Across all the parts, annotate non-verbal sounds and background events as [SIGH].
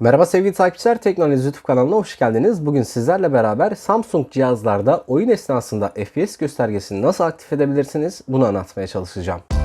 Merhaba sevgili takipçiler, Teknoloji YouTube kanalına hoş geldiniz. Bugün sizlerle beraber Samsung cihazlarda oyun esnasında FPS göstergesini nasıl aktif edebilirsiniz bunu anlatmaya çalışacağım.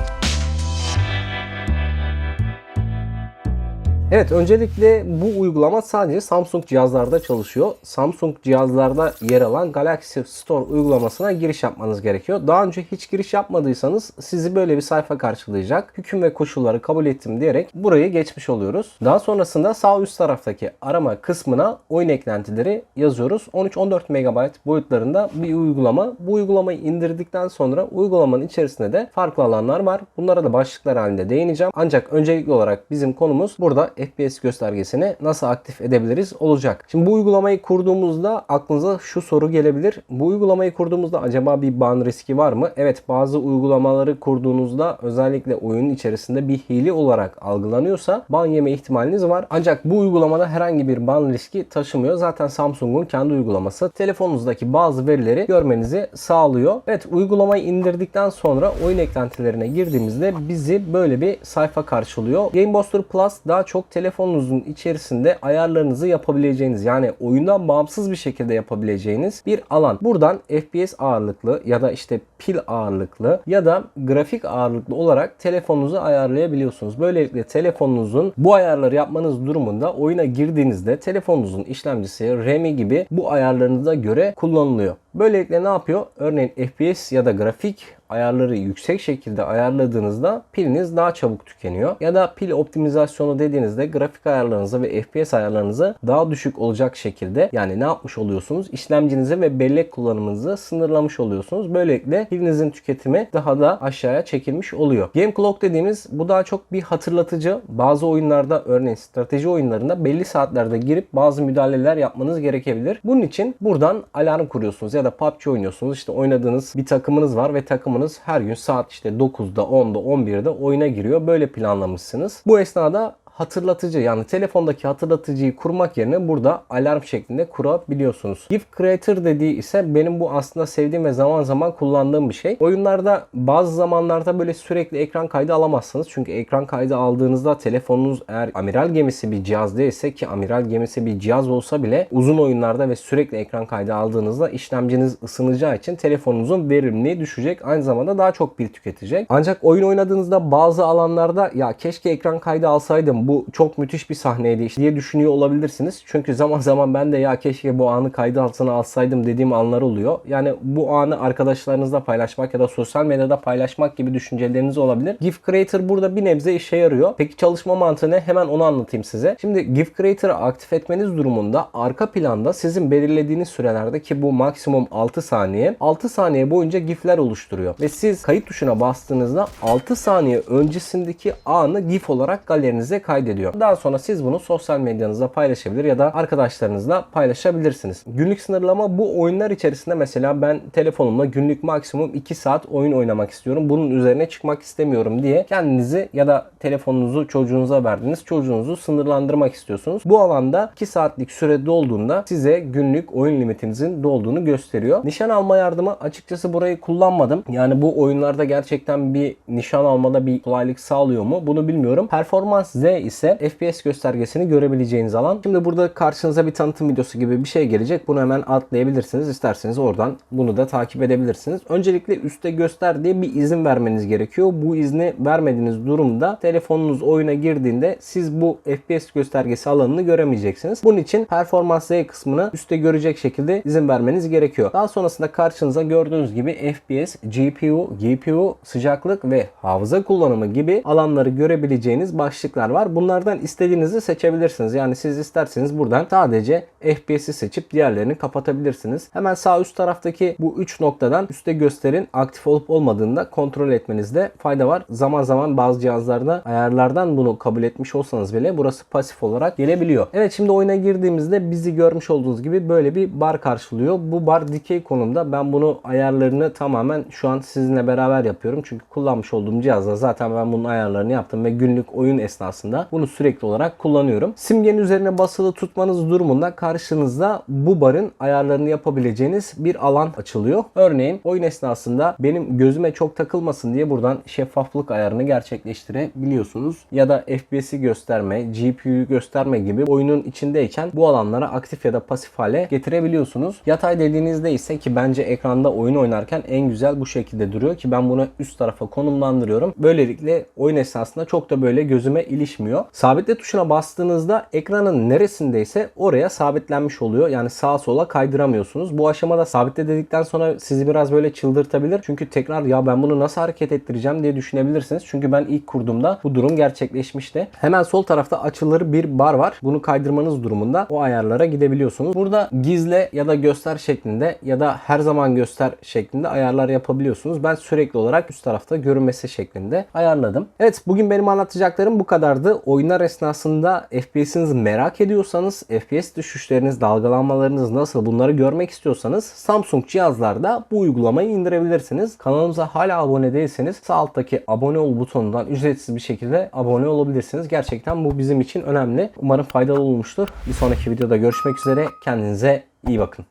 Evet öncelikle bu uygulama sadece Samsung cihazlarda çalışıyor. Samsung cihazlarda yer alan Galaxy Store uygulamasına giriş yapmanız gerekiyor. Daha önce hiç giriş yapmadıysanız sizi böyle bir sayfa karşılayacak. Hüküm ve koşulları kabul ettim diyerek burayı geçmiş oluyoruz. Daha sonrasında sağ üst taraftaki arama kısmına oyun eklentileri yazıyoruz. 13-14 MB boyutlarında bir uygulama. Bu uygulamayı indirdikten sonra uygulamanın içerisinde de farklı alanlar var. Bunlara da başlıklar halinde değineceğim. Ancak öncelikli olarak bizim konumuz burada FPS göstergesini nasıl aktif edebiliriz olacak. Şimdi bu uygulamayı kurduğumuzda aklınıza şu soru gelebilir. Bu uygulamayı kurduğumuzda acaba bir ban riski var mı? Evet bazı uygulamaları kurduğunuzda özellikle oyunun içerisinde bir hile olarak algılanıyorsa ban yeme ihtimaliniz var. Ancak bu uygulamada herhangi bir ban riski taşımıyor. Zaten Samsung'un kendi uygulaması telefonunuzdaki bazı verileri görmenizi sağlıyor. Evet uygulamayı indirdikten sonra oyun eklentilerine girdiğimizde bizi böyle bir sayfa karşılıyor. Game Booster Plus daha çok telefonunuzun içerisinde ayarlarınızı yapabileceğiniz yani oyundan bağımsız bir şekilde yapabileceğiniz bir alan. Buradan FPS ağırlıklı ya da işte pil ağırlıklı ya da grafik ağırlıklı olarak telefonunuzu ayarlayabiliyorsunuz. Böylelikle telefonunuzun bu ayarları yapmanız durumunda oyuna girdiğinizde telefonunuzun işlemcisi, RAM'i gibi bu ayarlarınıza göre kullanılıyor. Böylelikle ne yapıyor? Örneğin FPS ya da grafik ayarları yüksek şekilde ayarladığınızda piliniz daha çabuk tükeniyor. Ya da pil optimizasyonu dediğinizde grafik ayarlarınızı ve FPS ayarlarınızı daha düşük olacak şekilde yani ne yapmış oluyorsunuz? İşlemcinizi ve bellek kullanımınızı sınırlamış oluyorsunuz. Böylelikle pilinizin tüketimi daha da aşağıya çekilmiş oluyor. Game Clock dediğimiz bu daha çok bir hatırlatıcı. Bazı oyunlarda örneğin strateji oyunlarında belli saatlerde girip bazı müdahaleler yapmanız gerekebilir. Bunun için buradan alarm kuruyorsunuz ya da PUBG oynuyorsunuz. İşte oynadığınız bir takımınız var ve takımınız her gün saat işte 9'da, 10'da, 11'de oyuna giriyor. Böyle planlamışsınız. Bu esnada hatırlatıcı yani telefondaki hatırlatıcıyı kurmak yerine burada alarm şeklinde kurabiliyorsunuz. Gift Creator dediği ise benim bu aslında sevdiğim ve zaman zaman kullandığım bir şey. Oyunlarda bazı zamanlarda böyle sürekli ekran kaydı alamazsınız. Çünkü ekran kaydı aldığınızda telefonunuz eğer amiral gemisi bir cihaz değilse ki amiral gemisi bir cihaz olsa bile uzun oyunlarda ve sürekli ekran kaydı aldığınızda işlemciniz ısınacağı için telefonunuzun verimliliği düşecek. Aynı zamanda daha çok pil tüketecek. Ancak oyun oynadığınızda bazı alanlarda ya keşke ekran kaydı alsaydım bu çok müthiş bir sahneydi işte diye düşünüyor olabilirsiniz. Çünkü zaman [LAUGHS] zaman ben de ya keşke bu anı kaydı altına alsaydım dediğim anlar oluyor. Yani bu anı arkadaşlarınızla paylaşmak ya da sosyal medyada paylaşmak gibi düşünceleriniz olabilir. GIF Creator burada bir nebze işe yarıyor. Peki çalışma mantığı ne? Hemen onu anlatayım size. Şimdi GIF Creator'ı aktif etmeniz durumunda arka planda sizin belirlediğiniz sürelerde ki bu maksimum 6 saniye 6 saniye boyunca GIF'ler oluşturuyor. Ve siz kayıt tuşuna bastığınızda 6 saniye öncesindeki anı GIF olarak galerinize kaydediyor. Daha sonra siz bunu sosyal medyanızda paylaşabilir ya da arkadaşlarınızla paylaşabilirsiniz. Günlük sınırlama bu oyunlar içerisinde mesela ben telefonumla günlük maksimum 2 saat oyun oynamak istiyorum. Bunun üzerine çıkmak istemiyorum diye kendinizi ya da telefonunuzu çocuğunuza verdiğiniz çocuğunuzu sınırlandırmak istiyorsunuz. Bu alanda 2 saatlik süre dolduğunda size günlük oyun limitinizin dolduğunu gösteriyor. Nişan alma yardımı açıkçası burayı kullanmadım. Yani bu oyunlarda gerçekten bir nişan almada bir kolaylık sağlıyor mu? Bunu bilmiyorum. Performans Z ise FPS göstergesini görebileceğiniz alan. Şimdi burada karşınıza bir tanıtım videosu gibi bir şey gelecek. Bunu hemen atlayabilirsiniz. İsterseniz oradan bunu da takip edebilirsiniz. Öncelikle üstte göster diye bir izin vermeniz gerekiyor. Bu izni vermediğiniz durumda telefonunuz oyuna girdiğinde siz bu FPS göstergesi alanını göremeyeceksiniz. Bunun için performans Z kısmını üstte görecek şekilde izin vermeniz gerekiyor. Daha sonrasında karşınıza gördüğünüz gibi FPS, GPU, GPU, sıcaklık ve hafıza kullanımı gibi alanları görebileceğiniz başlıklar var. Bunlardan istediğinizi seçebilirsiniz. Yani siz isterseniz buradan sadece FPS'i seçip diğerlerini kapatabilirsiniz. Hemen sağ üst taraftaki bu 3 noktadan üstte gösterin aktif olup olmadığını da kontrol etmenizde fayda var. Zaman zaman bazı cihazlarda ayarlardan bunu kabul etmiş olsanız bile burası pasif olarak gelebiliyor. Evet şimdi oyuna girdiğimizde bizi görmüş olduğunuz gibi böyle bir bar karşılıyor. Bu bar dikey konumda. Ben bunu ayarlarını tamamen şu an sizinle beraber yapıyorum. Çünkü kullanmış olduğum cihazda zaten ben bunun ayarlarını yaptım ve günlük oyun esnasında bunu sürekli olarak kullanıyorum. Simgenin üzerine basılı tutmanız durumunda karşınızda bu barın ayarlarını yapabileceğiniz bir alan açılıyor. Örneğin oyun esnasında benim gözüme çok takılmasın diye buradan şeffaflık ayarını gerçekleştirebiliyorsunuz. Ya da FPS'i gösterme, GPU'yu gösterme gibi oyunun içindeyken bu alanlara aktif ya da pasif hale getirebiliyorsunuz. Yatay dediğinizde ise ki bence ekranda oyun oynarken en güzel bu şekilde duruyor ki ben bunu üst tarafa konumlandırıyorum. Böylelikle oyun esnasında çok da böyle gözüme ilişmiyor. Sabitle tuşuna bastığınızda ekranın neresindeyse oraya sabitlenmiş oluyor. Yani sağa sola kaydıramıyorsunuz. Bu aşamada sabitle dedikten sonra sizi biraz böyle çıldırtabilir. Çünkü tekrar ya ben bunu nasıl hareket ettireceğim diye düşünebilirsiniz. Çünkü ben ilk kurduğumda bu durum gerçekleşmişti. Hemen sol tarafta açıları bir bar var. Bunu kaydırmanız durumunda o ayarlara gidebiliyorsunuz. Burada gizle ya da göster şeklinde ya da her zaman göster şeklinde ayarlar yapabiliyorsunuz. Ben sürekli olarak üst tarafta görünmesi şeklinde ayarladım. Evet bugün benim anlatacaklarım bu kadardı. Oyunlar esnasında FPS'inizi merak ediyorsanız, FPS düşüşleriniz, dalgalanmalarınız nasıl bunları görmek istiyorsanız Samsung cihazlarda bu uygulamayı indirebilirsiniz. Kanalımıza hala abone değilseniz sağ alttaki abone ol butonundan ücretsiz bir şekilde abone olabilirsiniz. Gerçekten bu bizim için önemli. Umarım faydalı olmuştur. Bir sonraki videoda görüşmek üzere. Kendinize iyi bakın.